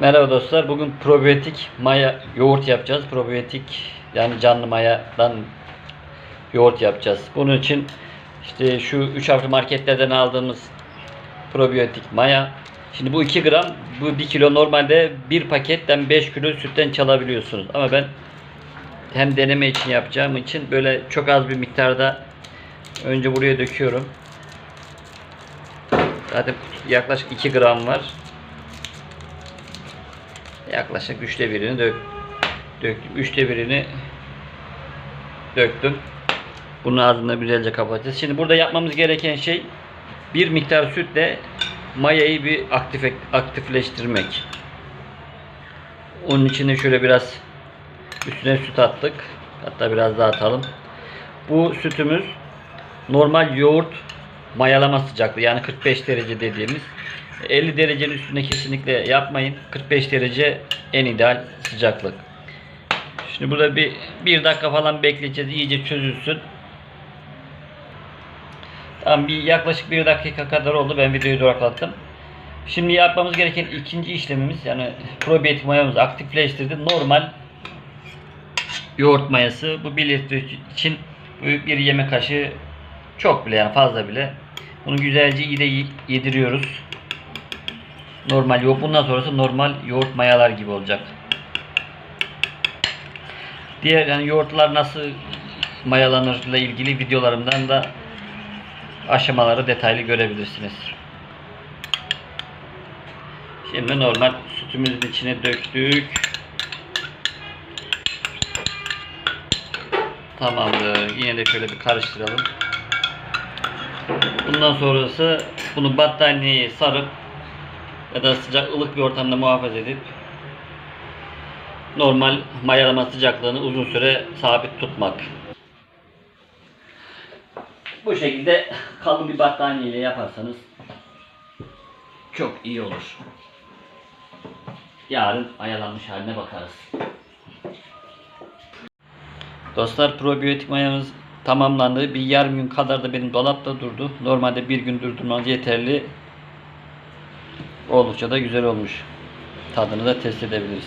Merhaba dostlar. Bugün probiyotik maya yoğurt yapacağız. Probiyotik yani canlı mayadan yoğurt yapacağız. Bunun için işte şu 3 harfli marketlerden aldığımız probiyotik maya. Şimdi bu 2 gram, bu 1 kilo normalde bir paketten 5 kilo sütten çalabiliyorsunuz. Ama ben hem deneme için yapacağım için böyle çok az bir miktarda önce buraya döküyorum. Zaten yaklaşık 2 gram var. Yaklaşık üçte birini dök, döktüm. Üçte birini döktüm. Bunun ağzını güzelce kapatacağız. Şimdi burada yapmamız gereken şey bir miktar sütle mayayı bir aktif, aktifleştirmek. Onun için de şöyle biraz üstüne süt attık. Hatta biraz daha atalım. Bu sütümüz normal yoğurt mayalama sıcaklığı yani 45 derece dediğimiz 50 derecenin üstünde kesinlikle yapmayın. 45 derece en ideal sıcaklık. Şimdi burada bir bir dakika falan bekleyeceğiz. iyice çözülsün. Tamam bir yaklaşık bir dakika kadar oldu. Ben videoyu duraklattım. Şimdi yapmamız gereken ikinci işlemimiz yani probiyotik mayamızı aktifleştirdi. Normal yoğurt mayası. Bu 1 litre için büyük bir yemek kaşığı çok bile yani fazla bile. Bunu güzelce iyi de yediriyoruz. Normal yoğurt. Bundan sonrası normal yoğurt mayalar gibi olacak. Diğer yani yoğurtlar nasıl mayalanırla ilgili videolarımdan da aşamaları detaylı görebilirsiniz. Şimdi normal sütümüzün içine döktük. Tamamdır. Yine de şöyle bir karıştıralım. Bundan sonrası bunu battaniyeye sarıp ya da sıcak ılık bir ortamda muhafaza edip normal mayalama sıcaklığını uzun süre sabit tutmak. Bu şekilde kalın bir battaniye ile yaparsanız çok iyi olur. Yarın mayalanmış haline bakarız. Dostlar probiyotik mayamız tamamlandı. Bir yarım gün kadar da benim dolapta durdu. Normalde bir gün durdurmanız yeterli. Oldukça da güzel olmuş. Tadını da test edebiliriz.